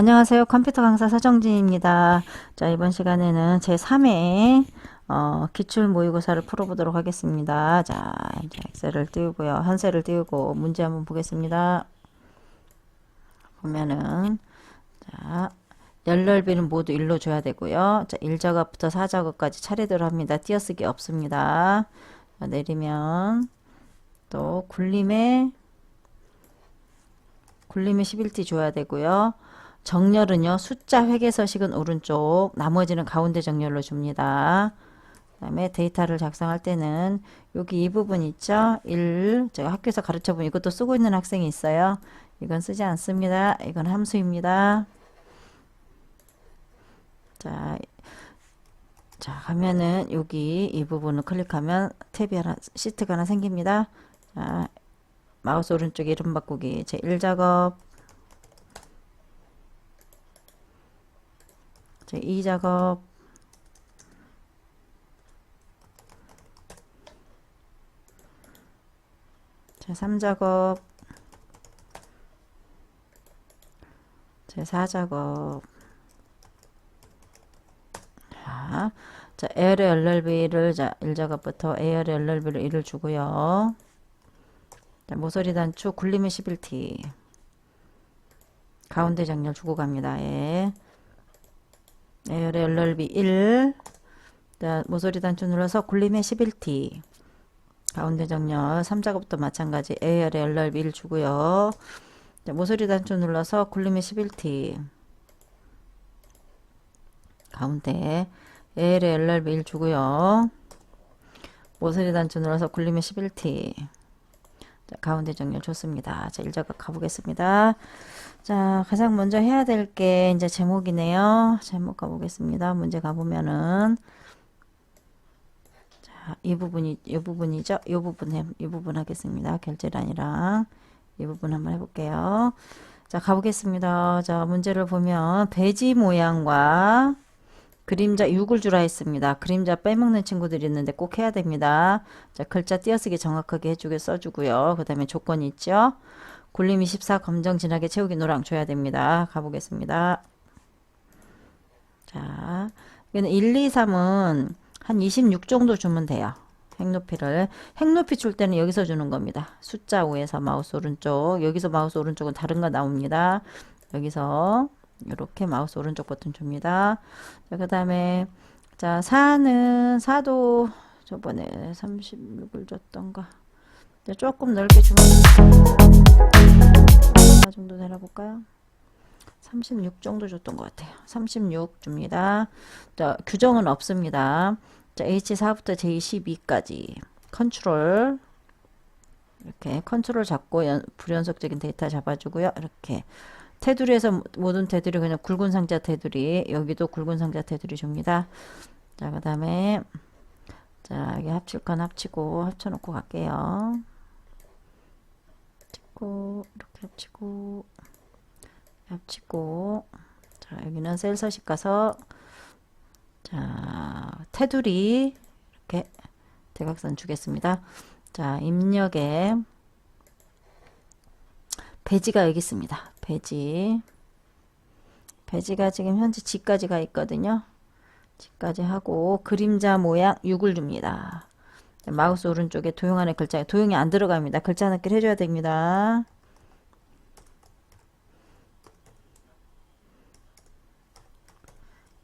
안녕하세요. 컴퓨터 강사 서정진입니다. 자, 이번 시간에는 제3회 어, 기출 모의고사를 풀어보도록 하겠습니다. 자, 이제 엑셀을 띄우고요. 한세를 띄우고 문제 한번 보겠습니다. 보면은 자, 열넓이는 모두 1로 줘야 되고요. 자, 1작업부터 4작업까지 차례대로 합니다. 띄어쓰기 없습니다. 자, 내리면 또 굴림에 굴림에 11t 줘야 되고요. 정렬은요. 숫자 회계서식은 오른쪽, 나머지는 가운데 정렬로 줍니다. 그 다음에 데이터를 작성할 때는 여기 이 부분 있죠? 1, 제가 학교에서 가르쳐본 이것도 쓰고 있는 학생이 있어요. 이건 쓰지 않습니다. 이건 함수입니다. 자, 자, 하면은 여기 이 부분을 클릭하면 탭이 하나, 시트가 하나 생깁니다. 자, 마우스 오른쪽 이름 바꾸기 제 1작업 제 2작업. 제 3작업. 제 4작업. 자, 자 에어의 열넓이를 자 1작업부터 에어의 열넓이를 1을 주고요. 자, 모서리 단축 굴림의 11t 가운데 정렬 주고 갑니다. 예. 에어의 열넓이 1 자, 모서리 단축 눌러서 굴림의 11t 가운데 정렬 3작업도 마찬가지 에어의 열넓이 1 주고요. 자, 모서리 단축 눌러서 굴림의 11t 가운데 에어의 열넓이 1 주고요. 모서리 단축 눌러서 굴림의 11t 자, 가운데 정렬 좋습니다. 자, 일자각 가보겠습니다. 자, 가장 먼저 해야 될 게 이제 제목이네요. 제목 가보겠습니다. 문제 가보면은 자, 이 부분이 이 부분이죠. 이 부분 해, 이 부분 하겠습니다. 결제란이랑 이 부분 한번 해볼게요. 자, 가보겠습니다. 자, 문제를 보면 배지 모양과 그림자 6을 주라 했습니다. 그림자 빼먹는 친구들이 있는데 꼭 해야 됩니다. 자, 글자 띄어쓰기 정확하게 해주게 써주고요. 그 다음에 조건이 있죠. 굴림 24 검정 진하게 채우기 노랑 줘야 됩니다. 가보겠습니다. 자, 이거는 1, 2, 3은 한 26 정도 주면 돼요. 핵높이를. 핵높이 줄 때는 여기서 주는 겁니다. 숫자 5에서 마우스 오른쪽. 여기서 마우스 오른쪽은 다른 거 나옵니다. 여기서 이렇게 마우스 오른쪽 버튼 줍니다. 자, 그 다음에 자 4는 4도 저번에 36을 줬던가 자, 조금 넓게 주면 얼마 정도 내려볼까요? 36 정도 줬던 것 같아요. 36 줍니다. 자, 규정은 없습니다. 자, H4부터 J12까지 컨트롤 이렇게 컨트롤 잡고 연, 불연속적인 데이터 잡아주고요. 이렇게 테두리에서 모든 테두리 그냥 굵은 상자 테두리 여기도 굵은 상자 테두리 줍니다. 자, 그 다음에 자, 여기 합칠 건 합치고 합쳐놓고 갈게요. 합치고 이렇게 합치고 합치고 자, 여기는 셀 서식 가서 자, 테두리 이렇게 대각선 주겠습니다. 자, 입력에 배지가 여기 있습니다. 배지. 배지가 지금 현재 G까지 가 있거든요. G까지 하고 그림자 모양 6을 줍니다. 마우스 오른쪽에 도용하는 글자, 도용이 안 들어갑니다. 글자 넣기를 해줘야 됩니다.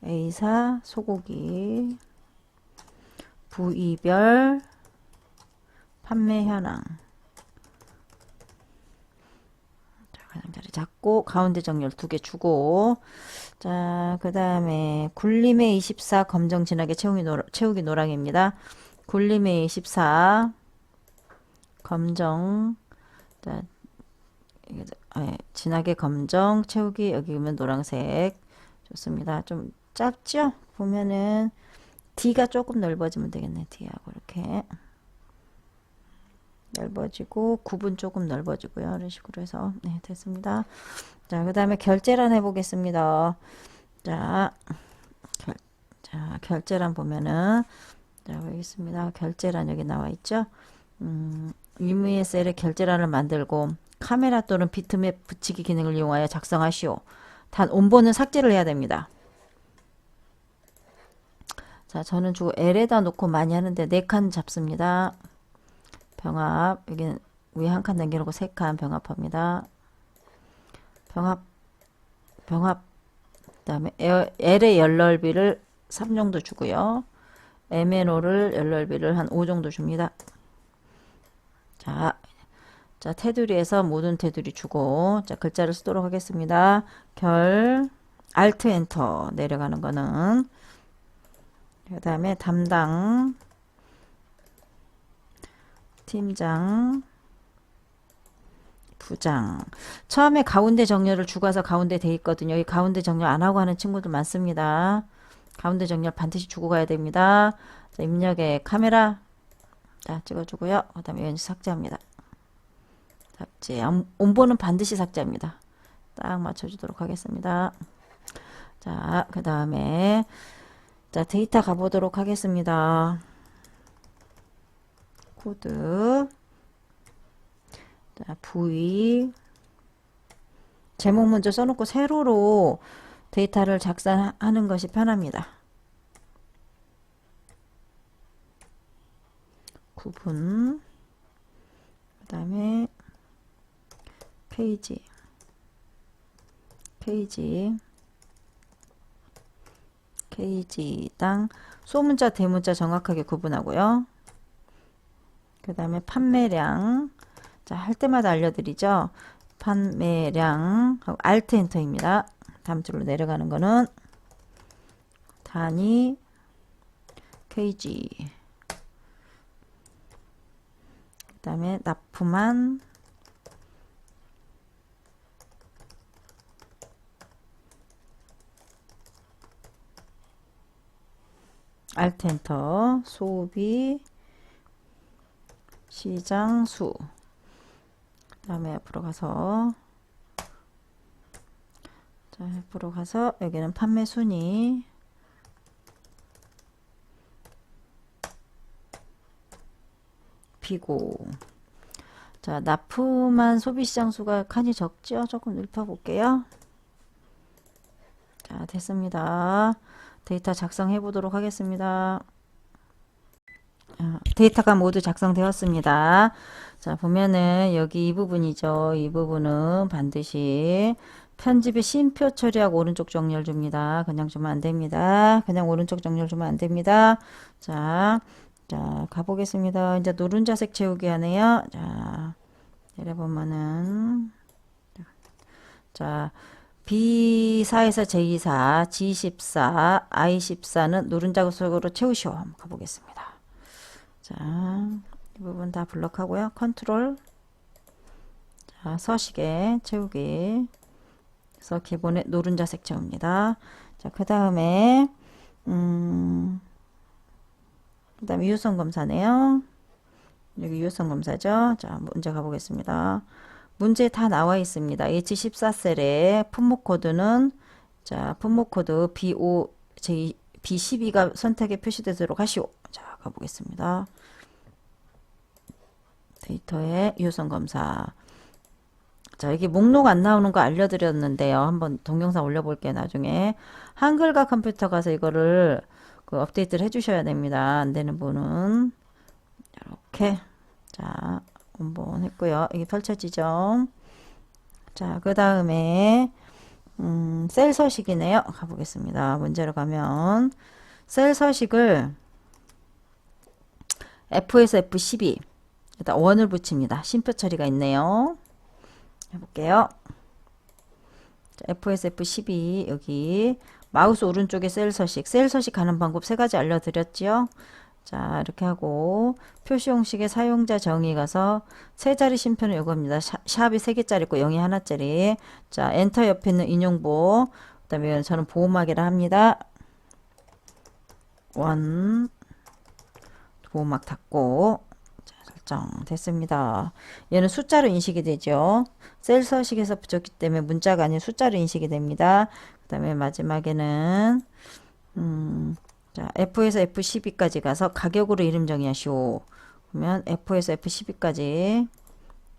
A사 소고기 부이별 판매 현황 가장자리 잡고 가운데 정렬 두 개 주고. 자 그 다음에 굴림의 24 검정 진하게 채우기, 노, 채우기 노랑입니다. 굴림의 24 검정 자, 아, 진하게 검정 채우기 여기 보면 노란색. 좋습니다. 좀 짧죠? 보면은 D가 조금 넓어지면 되겠네 D하고 이렇게 넓어지고 구분 조금 넓어지고요. 이런 식으로 해서 네 됐습니다. 자, 그 다음에 결제란 해보겠습니다. 자, 결, 자 결제란 보면은 자 여기 있습니다. 결제란 여기 나와 있죠. 음, 의무의 셀에 결제란을 만들고 카메라 또는 비트맵 붙이기 기능을 이용하여 작성하시오. 단 온본은 삭제를 해야 됩니다. 자, 저는 주로 L에다 놓고 많이 하는데 네칸 잡습니다. 병합, 여기는 위에 한 칸 남겨놓고 세 칸 병합합니다. 병합, 병합, 그 다음에 L의 열 넓이를 3 정도 주고요. MNO를 열 넓이를 한 5 정도 줍니다. 자, 자, 테두리에서 모든 테두리 주고, 자, 글자를 쓰도록 하겠습니다. 결, Alt 엔터 내려가는 거는, 그 다음에 담당, 팀장, 부장. 처음에 가운데 정렬을 주고서 가운데 돼 있거든요. 이 가운데 정렬 안 하고 하는 친구들 많습니다. 가운데 정렬 반드시 주고 가야 됩니다. 자, 입력에 카메라 자, 찍어주고요. 그 다음에 연시 삭제합니다. 삭제. 온본은 반드시 삭제합니다. 딱 맞춰주도록 하겠습니다. 자, 그 다음에 자 데이터 가보도록 하겠습니다. 코드. 자, 부위. 제목 먼저 써놓고 세로로 데이터를 작성하는 것이 편합니다. 구분. 그 다음에 페이지. 페이지. 페이지당 소문자 대문자 정확하게 구분하고요. 그 다음에 판매량 자, 할 때마다 알려드리죠. 판매량 하고 Alt 엔터입니다. 다음 줄로 내려가는 거는 단위 페이지 그 다음에 납품한 엔터 소비 시장 수. 다음에 앞으로 가서 자 앞으로 가서 여기는 판매 순위. 비고. 자 납품한 소비시장 수가 칸이 적죠? 조금 넓혀 볼게요. 자 됐습니다. 데이터 작성해 보도록 하겠습니다. 어, 데이터가 모두 작성되었습니다. 자, 보면은 여기 이 부분이죠. 이 부분은 반드시 편집에 쉼표 처리하고 오른쪽 정렬 줍니다. 그냥 주면 안 됩니다. 그냥 오른쪽 정렬 주면 안 됩니다. 자, 자, 가보겠습니다. 이제 노른자색 채우기 하네요. 자, 내려보면은, 자, B4에서 J4, G14, I14는 노른자 속으로 채우시오. 한번 가보겠습니다. 자, 이 부분 다 블럭하고요. 컨트롤. 자, 서식에 채우기. 그래서 기본에 노른자색 채웁니다. 자, 그 다음에, 음, 그 다음에 유선 검사네요. 여기 유선 검사죠. 자, 문제 가보겠습니다. 문제 다 나와 있습니다. H14셀에 품목 코드는, 자, 품목 코드 B5, J, B12가 선택에 표시되도록 하시오. 자, 가보겠습니다. 데이터의 유선 검사. 자, 여기 목록 안 나오는 거 알려드렸는데요. 한번 동영상 올려볼게요, 나중에. 한글과 컴퓨터 가서 이거를 그 업데이트를 해주셔야 됩니다. 안 되는 분은. 이렇게. 자, 한번 했고요. 이게 펼쳐지죠. 자, 그 다음에, 음, 셀 서식이네요. 가보겠습니다. 문제로 가면, 셀 서식을 F에서 F12 일단 원을 붙입니다. 심표 처리가 있네요. 해볼게요. F에서 F12 여기 마우스 오른쪽에 셀 서식 셀 서식 가는 방법 세 가지 알려드렸죠. 자 이렇게 하고 표시 형식의 사용자 정의 가서 세 자리 심표는 이겁니다. 샵이 세 개짜리 있고 0이 하나짜리 자 엔터 옆에 있는 인용보 그 다음에 저는 보호막이라 합니다. 원 보호막 닫고 자, 설정 됐습니다. 얘는 숫자로 인식이 되죠. 셀 서식에서 붙였기 때문에 문자가 아닌 숫자로 인식이 됩니다. 그 다음에 마지막에는 음, 자, F에서 F12까지 가서 가격으로 이름 정의하시오. 그러면 F에서 F12까지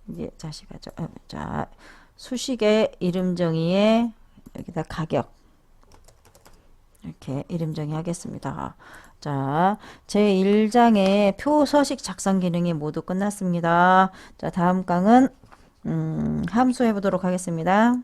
이게 자식하죠. 자, 수식의 이름 정의에 여기다 가격 이렇게 이름 정의하겠습니다. 자, 제 1장의 표 서식 작성 기능이 모두 끝났습니다. 자, 다음 강은 음, 함수 해 보도록 하겠습니다.